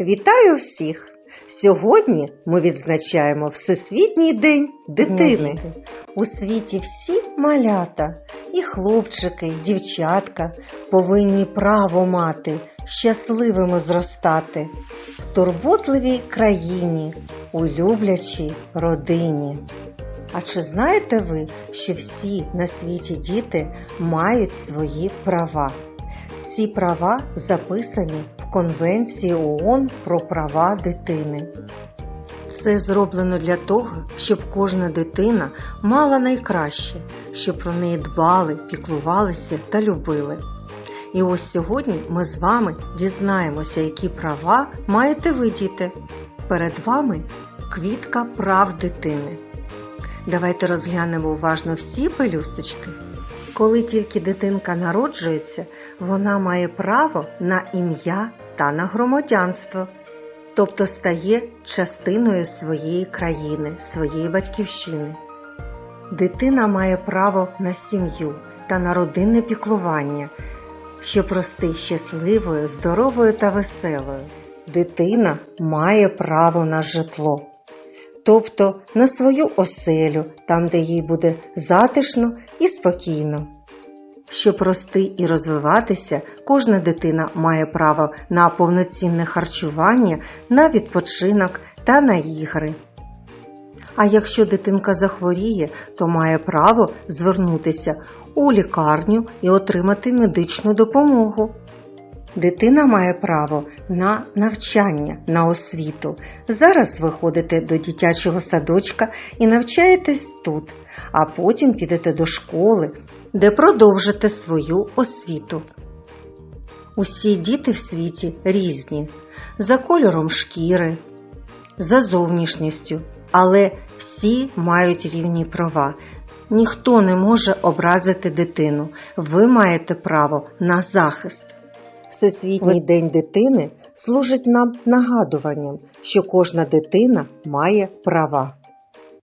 Вітаю всіх! Сьогодні ми відзначаємо Всесвітній день дитини. У світі всі малята, і хлопчики, і дівчатка повинні право мати, щасливими зростати в турботливій країні, у люблячій родині. А чи знаєте ви, що всі на світі діти мають свої права? Ці права записані в Конвенції ООН про права дитини. Це зроблено для того, щоб кожна дитина мала найкраще, щоб про неї дбали, піклувалися та любили. І ось сьогодні ми з вами дізнаємося, які права маєте ви, діти. Перед вами квітка прав дитини. Давайте розглянемо уважно всі пелюсточки. Коли тільки дитинка народжується, вона має право на ім'я та на громадянство, тобто стає частиною своєї країни, своєї батьківщини. Дитина має право на сім'ю та на родинне піклування, щоб рости щасливою, здоровою та веселою. Дитина має право на житло тобто на свою оселю, там, де їй буде затишно і спокійно. Щоб рости і розвиватися, кожна дитина має право на повноцінне харчування, на відпочинок та на ігри. А якщо дитинка захворіє, то має право звернутися у лікарню і отримати медичну допомогу. Дитина має право на навчання, на освіту. Зараз ви ходите до дитячого садочка і навчаєтесь тут, а потім підете до школи, де продовжите свою освіту. Усі діти в світі різні, за кольором шкіри, за зовнішністю, але всі мають рівні права. Ніхто не може образити дитину. Ви маєте право на захист. Всесвітній день дитини служить нам нагадуванням, що кожна дитина має права.